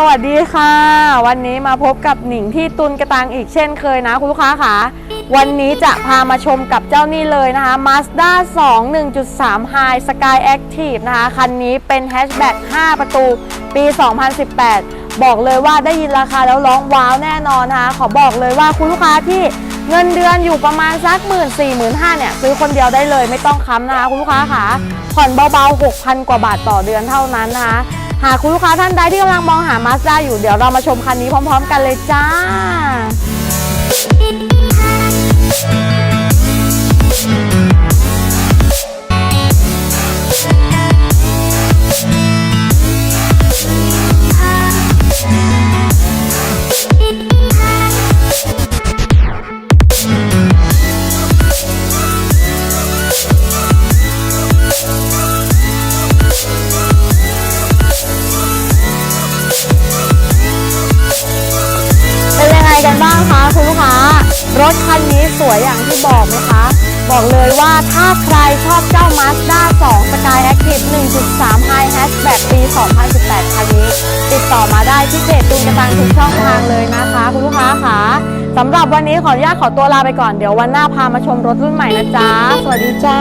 สวัสดีค่ะ วันนี้มาพบกับหนิงที่ตุนกระตังอีกเช่นเคยนะคุณลูกค้าค่ะ วันนี้จะพามาชมกับเจ้านี่เลยนะคะ Mazda 2 1.3 High Sky Active นะคะ คันนี้เป็นแฮชแบ็ก5 ประตูปี 2018 บอกเลยว่าได้ยินราคาแล้วร้องว้าวแน่นอนนะคะ ขอบอกเลยว่าคุณลูกค้าที่ เงินเดือนอยู่ประมาณสักหมื่นสี่หมื่นห้าเนี่ยซื้อคนเดียวได้เลยไม่ต้องค้ำนะคะคุณลูกค้าค่ะผ่อนเบาๆ 6,000 กว่าบาทต่อเดือนเท่านั้นนะคะ หากคุณลูกค้าท่านใดที่กำลังมองหามาสด้าอยู่เดี๋ยวเรามาชมคันนี้พร้อม ๆ กันเลยจ้า รถคันนี้สวยอย่างที่บอกไหมคะ บอกเลยว่าถ้าใครชอบเจ้า Mazda 2 Sky Active 1.3 High Hatchback ปี 2018 คันนี้ ติดต่อมาได้ที่เพจตุนกระตังทุกช่องทางเลยนะคะ คุณลูกค้าค่ะสำหรับวันนี้ขออนุญาตขอตัวลาไปก่อนเดี๋ยววันหน้าพามาชมรถรุ่นใหม่นะจ๊ะ สวัสดีจ้า